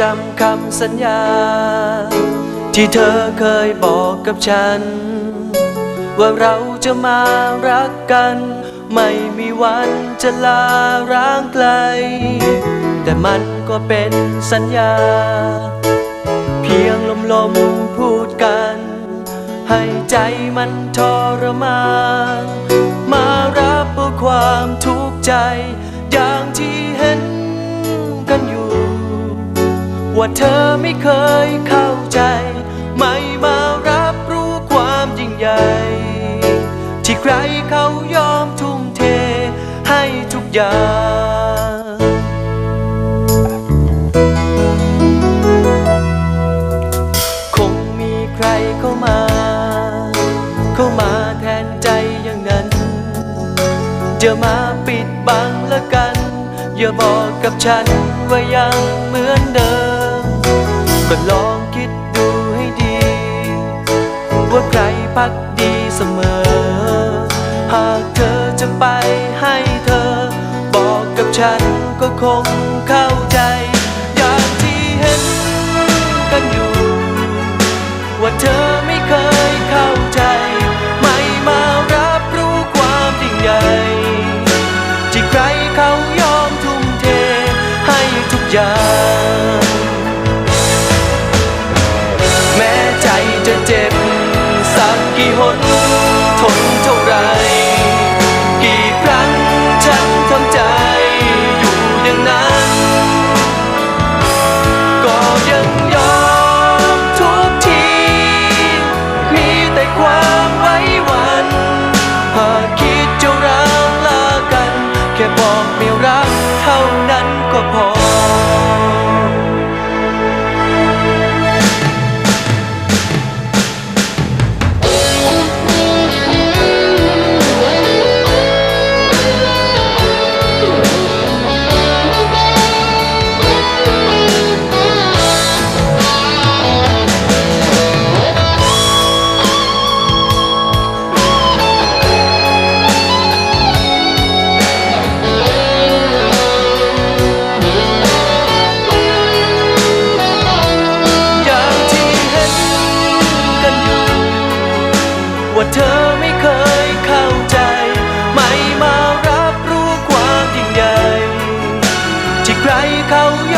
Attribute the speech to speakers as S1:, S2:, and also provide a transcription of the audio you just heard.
S1: จำคำสัญญา ที่เธอเคยบอกกับฉัน ว่าเราจะมารักกัน ไม่มีวันจะลาร้างไกล แต่มันก็เป็นสัญญา เพียงลมลมพูดกัน ให้ใจมันทรมาน มารับเอาความทุกข์ใจ ว่าเธอไม่เคยเข้าใจ ไม่มารับรู้ความยิ่งใหญ่ ที่ใครเขายอมทุ่มเทให้ทุกอย่างคงมีใครเข้ามา เข้ามาแทนใจอย่างนั้นอย่ามาปิดบังละกัน อย่าบอกกับฉันว่ายังเหมือนเดิม ก็ลองคิดดูให้ดี ว่าใครพักดีเสมอ หากเธอจะไปให้เธอ บอกกับฉันก็คงเข้าใจ อย่างที่เห็นกันอยู่ ว่าเธอไม่เคยเข้าใจ ไม่มารับรู้ความยิ่งใหญ่ที่ใครเขายอมทุ่มเทให้ทุกอย่าง ว่าเธอไม่เคยเข้าใจ ไม่มารับรู้ความยิ่งใหญ่ที่ใครเขาย